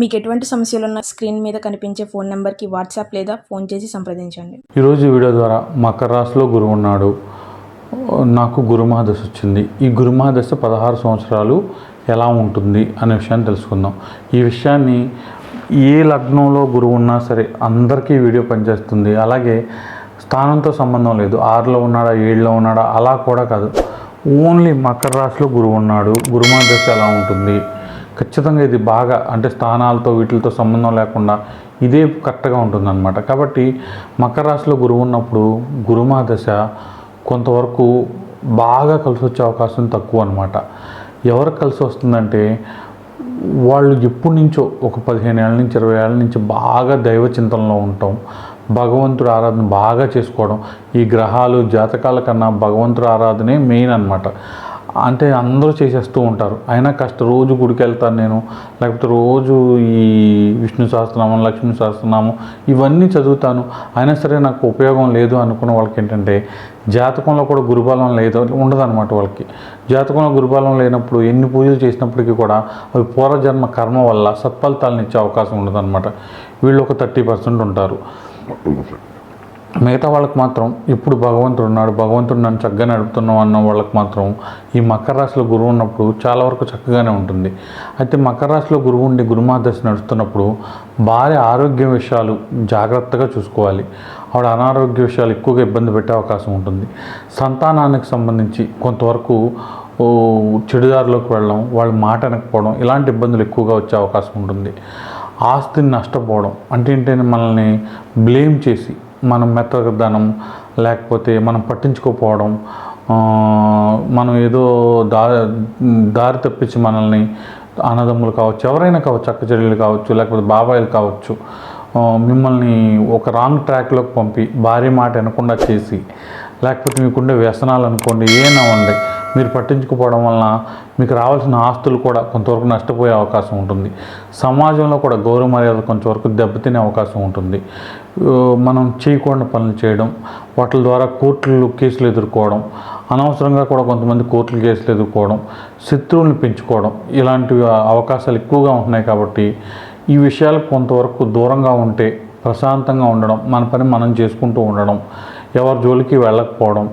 మీకు ఎటువంటి సమస్యలు ఉన్న స్క్రీన్ మీద కనిపించే ఫోన్ నెంబర్కి వాట్సాప్ లేదా ఫోన్ చేసి సంప్రదించండి. ఈరోజు వీడియో ద్వారా మకర రాశిలో గురువు ఉన్నాడు. నాకు గురుమహాదశ వచ్చింది. ఈ గురుమహాదశ పదహారు సంవత్సరాలు ఎలా ఉంటుంది అనే విషయాన్ని తెలుసుకుందాం. ఈ విషయాన్ని ఏ లగ్నంలో గురువు ఉన్నా సరే అందరికీ వీడియో పనిచేస్తుంది. అలాగే స్థానంతో సంబంధం లేదు. ఆరులో ఉన్నాడా ఏడులో ఉన్నాడా అలా కూడా కాదు. ఓన్లీ మకర రాశిలో గురువు ఉన్నాడు. గురుమహాదశ ఎలా ఉంటుంది? ఖచ్చితంగా ఇది బాగా అంటే స్థానాలతో వీటితో సంబంధం లేకుండా ఇదే కరెక్ట్గా ఉంటుందన్నమాట. కాబట్టి మకర రాశిలో గురువు ఉన్నప్పుడు గురుమా దశ కొంతవరకు బాగా కలిసి వచ్చే అవకాశం తక్కువ అనమాట ఎవరికి కలిసి వస్తుందంటే వాళ్ళు ఎప్పటి నుంచో ఒక పదిహేను ఏళ్ళ నుంచి ఇరవై ఏళ్ళ నుంచి బాగా దైవ చింతనలో ఉంటాం. భగవంతుడు ఆరాధన బాగా చేసుకోవడం. ఈ గ్రహాలు జాతకాల కన్నా భగవంతుడు ఆరాధనే మెయిన్ అనమాట అంటే అందరూ చేసేస్తూ ఉంటారు. అయినా కష్ట రోజు గుడికి వెళ్తాను నేను. లేకపోతే రోజు ఈ విష్ణు సహస్రనామం లక్ష్మీ సహస్రనామం ఇవన్నీ చదువుతాను. అయినా సరే నాకు ఉపయోగం లేదు అనుకున్న వాళ్ళకి ఏంటంటే జాతకంలో కూడా గురుబలం లేదు ఉండదన్నమాట వాళ్ళకి. జాతకంలో గురుబలం లేనప్పుడు ఎన్ని పూజలు చేసినప్పటికీ కూడా అవి పూర్వజన్మ కర్మ వల్ల సత్ఫలితాలను ఇచ్చే అవకాశం ఉండదన్నమాట. వీళ్ళు ఒక థర్టీ పర్సెంట్ ఉంటారు. మిగతా వాళ్ళకి మాత్రం ఇప్పుడు భగవంతుడు ఉన్నాడు భగవంతుడు నన్ను చక్కగా నడుపుతున్నాం అన్న వాళ్ళకి మాత్రం ఈ మకర రాశిలో గురువు ఉన్నప్పుడు చాలా వరకు చక్కగానే ఉంటుంది. అయితే మకర రాశిలో గురువు ఉండి గురుమాదశ నడుస్తున్నప్పుడు భార్య ఆరోగ్య విషయాలు జాగ్రత్తగా చూసుకోవాలి. ఆవిడ అనారోగ్య విషయాలు ఎక్కువగా ఇబ్బంది పెట్టే అవకాశం ఉంటుంది. సంతానానికి సంబంధించి కొంతవరకు చెడుదారిలోకి వెళ్ళడం వాళ్ళ మాట వెనకపోవడం ఇలాంటి ఇబ్బందులు ఎక్కువగా వచ్చే అవకాశం ఉంటుంది. ఆస్తిని నష్టపోవడం అంటే ఏంటంటే మనల్ని బ్లేమ్ చేసి మనం మెత్తదనం లేకపోతే మనం పట్టించుకోపోవడం మనం ఏదో దా దారి తప్పించి మనల్ని అన్నదమ్ములు కావచ్చు ఎవరైనా కావచ్చు అక్క చెల్లెలు కావచ్చు లేకపోతే బాబాయిలు కావచ్చు మిమ్మల్ని ఒక రాంగ్ ట్రాక్లోకి పంపి భారీ మాట వినకుండా చేసి లేకపోతే మీకుండే వ్యసనాలు అనుకోండి ఏమైనా ఉండే మీరు పట్టించుకోవడం వలన మీకు రావాల్సిన ఆస్తులు కూడా కొంతవరకు నష్టపోయే అవకాశం ఉంటుంది. సమాజంలో కూడా గౌరవ మర్యాదలు కొంతవరకు దెబ్బతినే అవకాశం ఉంటుంది. మనం చేయకూడని పనులు చేయడం వాటి ద్వారా కోర్టులు కేసులు ఎదుర్కోవడం అనవసరంగా కూడా కొంతమంది కోర్టులు కేసులు ఎదుర్కోవడం శత్రువులను పెంచుకోవడం ఇలాంటి అవకాశాలు ఎక్కువగా ఉంటున్నాయి కాబట్టి ఈ విషయాలు కొంతవరకు దూరంగా ఉంటే ప్రశాంతంగా ఉండడం మన పని మనం చేసుకుంటూ ఉండడం ఎవరి జోలికి వెళ్ళకపోవడం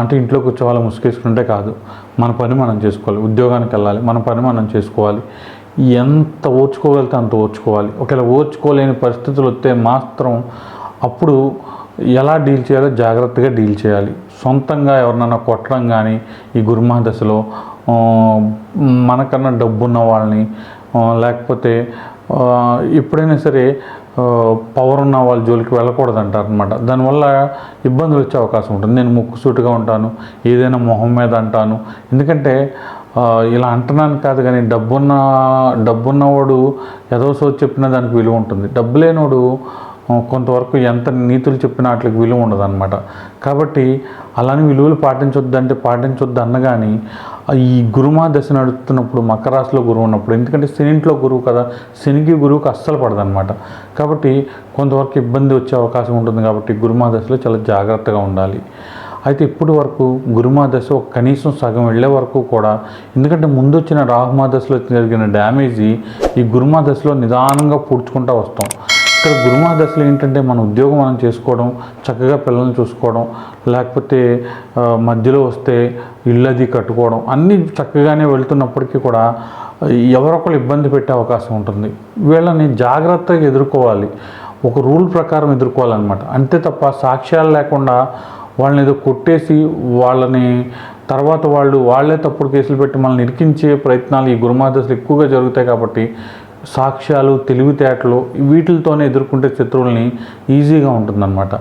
అంటే ఇంట్లో కూర్చోవాలి ముసుగేసుకుంటే కాదు. మన పని మనం చేసుకోవాలి ఉద్యోగానికి వెళ్ళాలి మన పని మనం చేసుకోవాలి. ఎంత ఓర్చుకోగలిగితే అంత ఓర్చుకోవాలి. ఒకవేళ ఓర్చుకోలేని పరిస్థితులు వస్తే మాత్రం అప్పుడు ఎలా డీల్ చేయాలో జాగ్రత్తగా డీల్ చేయాలి. సొంతంగా ఎవరినైనా కొట్టడం కానీ ఈ గురుమా దశలో మనకన్నా డబ్బున్న వాళ్ళని లేకపోతే ఎప్పుడైనా సరే పవర్ ఉన్న వాళ్ళ జోలికి వెళ్ళకూడదు అంటారు అనమాట దానివల్ల ఇబ్బందులు వచ్చే అవకాశం ఉంటుంది. నేను ముక్కుసూటిగా ఉంటాను ఏదైనా మొహం మీద అంటాను. ఎందుకంటే ఇలా అంటున్నాను కాదు కానీ డబ్బున్న డబ్బున్నవాడు ఏదో సో దానికి విలువ ఉంటుంది. డబ్బు లేనివాడు కొంతవరకు ఎంత నీతులు చెప్పినా వాటికి విలువ ఉండదు అనమాట కాబట్టి అలానే విలువలు పాటించొద్దు అంటే పాటించొద్దు అన్నగాని ఈ గురుమా దశ నడుస్తున్నప్పుడు మకర రాశిలో గురువు ఉన్నప్పుడు ఎందుకంటే శనింట్లో గురువు కదా శనికి గురువుకి అస్సలు పడదనమాట కాబట్టి కొంతవరకు ఇబ్బంది వచ్చే అవకాశం ఉంటుంది కాబట్టి గురుమా దశలో చాలా జాగ్రత్తగా ఉండాలి. అయితే ఇప్పటి వరకు గురుమా దశ కనీసం సగం వెళ్ళే వరకు కూడా ఎందుకంటే ముందు వచ్చిన రాహుమా దశలో జరిగిన డ్యామేజీ ఈ గురుమా దశలో నిదానంగా పూడ్చుకుంటూ వస్తాం. ఇక్కడ గురుమా దశలు ఏంటంటే మన ఉద్యోగం మనం చేసుకోవడం చక్కగా పిల్లల్ని చూసుకోవడం లేకపోతే మధ్యలో వస్తే ఇల్లు అది కట్టుకోవడం అన్నీ చక్కగానే వెళ్తున్నప్పటికీ కూడా ఎవరొకరు ఇబ్బంది పెట్టే అవకాశం ఉంటుంది. వీళ్ళని జాగ్రత్తగా ఎదుర్కోవాలి. ఒక రూల్ ప్రకారం ఎదుర్కోవాలన్నమాట. అంతే తప్ప సాక్ష్యాలు లేకుండా వాళ్ళని ఏదో కొట్టేసి వాళ్ళని తర్వాత వాళ్ళు వాళ్ళే తప్పుడు కేసులు పెట్టి మనల్ని ఇరికించే ప్రయత్నాలు ఈ గురుమాదశలు ఎక్కువగా జరుగుతాయి కాబట్టి సాక్ష్యాలు తెలివితేటలు వీటితోనే ఎదుర్కొంటే శత్రువుల్ని ఈజీగా ఉంటుందన్నమాట.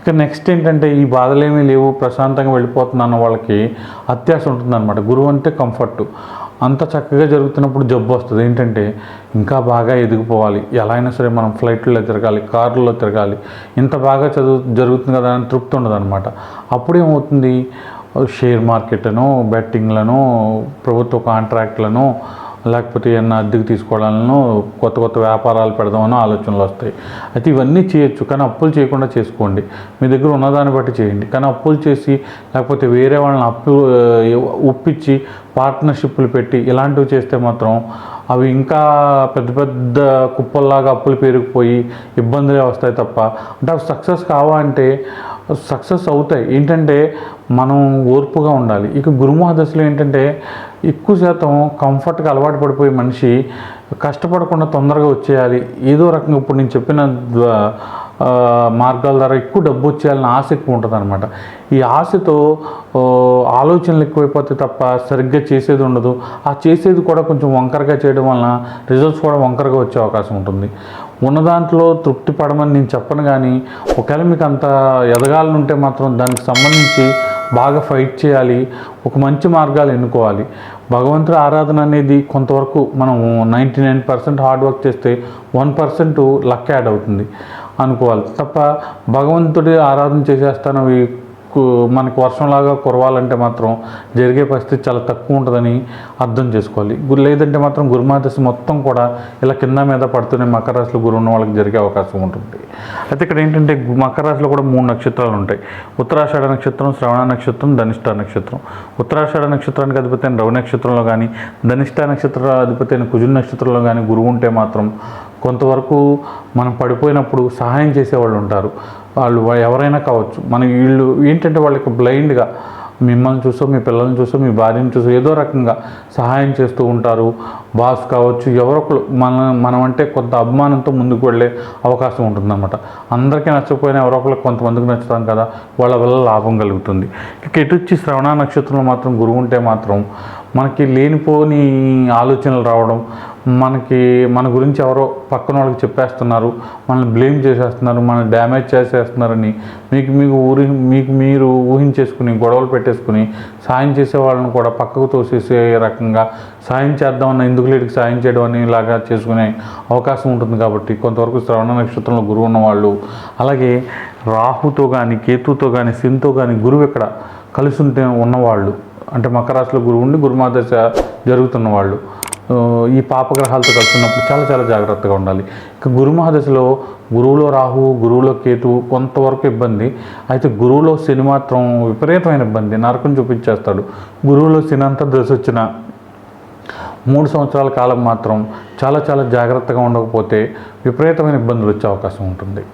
ఇక నెక్స్ట్ ఏంటంటే ఈ బాధలేమీ లేవు ప్రశాంతంగా వెళ్ళిపోతున్నాను వాళ్ళకి అత్యాశ ఉంటుందన్నమాట. గురువు అంటే కంఫర్ట్ అంత చక్కగా జరుగుతున్నప్పుడు జబ్బు వస్తుంది. ఏంటంటే ఇంకా బాగా ఎదిగిపోవాలి. ఎలా అయినా సరే మనం ఫ్లైట్లో తిరగాలి కార్లలో తిరగాలి. ఇంత బాగా చదువు జరుగుతుంది కదా అని తృప్తి ఉండదన్నమాట. అప్పుడేమవుతుంది షేర్ మార్కెట్లను బెట్టింగ్లను ప్రభుత్వ కాంట్రాక్ట్లను లేకపోతే ఏమన్నా అద్దెకు తీసుకోవడాలను కొత్త కొత్త వ్యాపారాలు పెడదామనో ఆలోచనలు వస్తాయి. అయితే ఇవన్నీ చేయొచ్చు కానీ అప్పులు చేయకుండా చేసుకోండి. మీ దగ్గర ఉన్నదాన్ని బట్టి చేయండి. కానీ అప్పులు చేసి లేకపోతే వేరే వాళ్ళని అప్పు ఒప్పించి పార్ట్నర్షిప్లు పెట్టి ఇలాంటివి చేస్తే మాత్రం అవి ఇంకా పెద్ద పెద్ద కుప్పల్లాగా అప్పులు పెరిగిపోయి ఇబ్బందులే వస్తాయి తప్ప. అంటే అవి సక్సెస్ కావా అంటే సక్సెస్ అవుతాయి. ఏంటంటే మనం ఓర్పుగా ఉండాలి. ఇక గురుమహ దశలో ఏంటంటే ఎక్కువ శాతం కంఫర్ట్గా అలవాటు పడిపోయే మనిషి కష్టపడకుండా తొందరగా వచ్చేయాలి. ఏదో రకంగా ఇప్పుడు నేను చెప్పిన మార్గాల ద్వారా ఎక్కువ డబ్బు వచ్చేయాలని ఆశ ఎక్కువ ఉంటుంది అనమాట ఈ ఆశతో ఆలోచనలు ఎక్కువైపోతే తప్ప సరిగ్గా చేసేది ఉండదు. ఆ చేసేది కూడా కొంచెం వంకరగా చేయడం వలన రిజల్ట్స్ కూడా వంకరగా వచ్చే అవకాశం ఉంటుంది. ఉన్న దాంట్లో తృప్తి పడమని నేను చెప్పను కానీ ఒకవేళ మీకు అంత ఎదగాలని ఉంటే మాత్రం దానికి సంబంధించి బాగా ఫైట్ చేయాలి ఒక మంచి మార్గాలు ఎన్నుకోవాలి. భగవంతుడి ఆరాధన అనేది కొంతవరకు మనం ninety nine percent hard work చేస్తే వన్ పర్సెంట్ లక్ యాడ్ అవుతుంది. అనుకోవాలి. తప్ప భగవంతుడి ఆరాధన చేసేస్తాను అవి మనకు వర్షంలాగా కురవాలంటే మాత్రం జరిగే పరిస్థితి చాలా తక్కువ ఉంటుందని అర్థం చేసుకోవాలి. లేదంటే మాత్రం గురుమాదశ మొత్తం కూడా ఇలా కింద మీద పడుతూనే మకర రాశిలో గురువు ఉన్న వాళ్ళకి జరిగే అవకాశం ఉంటుంది. అయితే ఇక్కడ ఏంటంటే మకర రాశిలో కూడా మూడు నక్షత్రాలు ఉంటాయి. ఉత్తరాషాఢ నక్షత్రం శ్రవణ నక్షత్రం ధనిష్ట నక్షత్రం. ఉత్తరాషాఢ నక్షత్రానికి అధిపతి అయిన రవి నక్షత్రంలో కానీ ధనిష్ట నక్షత్ర అధిపతి అయిన కుజుల నక్షత్రంలో కానీ గురువు ఉంటే మాత్రం కొంతవరకు మనం పడిపోయినప్పుడు సహాయం చేసేవాళ్ళు ఉంటారు. వాళ్ళు ఎవరైనా కావచ్చు. మన వీళ్ళు ఏంటంటే వాళ్ళకి బ్లైండ్గా మిమ్మల్ని చూసో మీ పిల్లల్ని చూసో మీ భార్యను చూసో ఏదో రకంగా సహాయం చేస్తూ ఉంటారు. బాస్ కావచ్చు ఎవరొకరు మన మనం అంటే కొంత అభిమానంతో ముందుకు వెళ్ళే అవకాశం ఉంటుందన్నమాట. అందరికీ నచ్చకపోయినా ఎవరొకరు కొంతమందికి నచ్చుతాం కదా వాళ్ళ వల్ల లాభం కలుగుతుంది. ఇక ఎటుచ్చి శ్రవణ నక్షత్రంలో మాత్రం గురువు ఉంటే మాత్రం మనకి లేనిపోని ఆలోచనలు రావడం మనకి మన గురించి ఎవరో పక్కన వాళ్ళకి చెప్పేస్తున్నారు మనల్ని బ్లేమ్ చేసేస్తున్నారు మనల్ని డ్యామేజ్ చేసేస్తున్నారని మీకు మీకు ఊరి మీకు మీరు ఊహించేసుకుని గొడవలు పెట్టేసుకుని సాయం చేసే వాళ్ళని కూడా పక్కకు తోసేసే రకంగా సాయం చేద్దామన్న ఎందుకు లేడికి సాయం చేయడం అని ఇలాగా చేసుకునే అవకాశం ఉంటుంది కాబట్టి కొంతవరకు శ్రవణ నక్షత్రంలో గురువు ఉన్నవాళ్ళు అలాగే రాహుతో కానీ కేతుతో కానీ శనితో కానీ గురువు ఇక్కడ కలిసి ఉంటే ఉన్నవాళ్ళు అంటే మకరాశిలో గురువు ఉండి గురుమాదశ జరుగుతున్న వాళ్ళు ఈ పాపగ్రహాలతో కలిసి ఉన్నప్పుడు చాలా చాలా జాగ్రత్తగా ఉండాలి. ఇక గురు మహాదశలో గురువులో రాహు గురువులో కేతు కొంతవరకు ఇబ్బంది. అయితే గురువులో శని మాత్రం విపరీతమైన ఇబ్బంది. నరకం చూపించేస్తాడు. గురువులో శని అంతా దశ వచ్చిన మూడు సంవత్సరాల కాలం మాత్రం చాలా చాలా జాగ్రత్తగా ఉండకపోతే విపరీతమైన ఇబ్బందులు వచ్చే అవకాశం ఉంటుంది.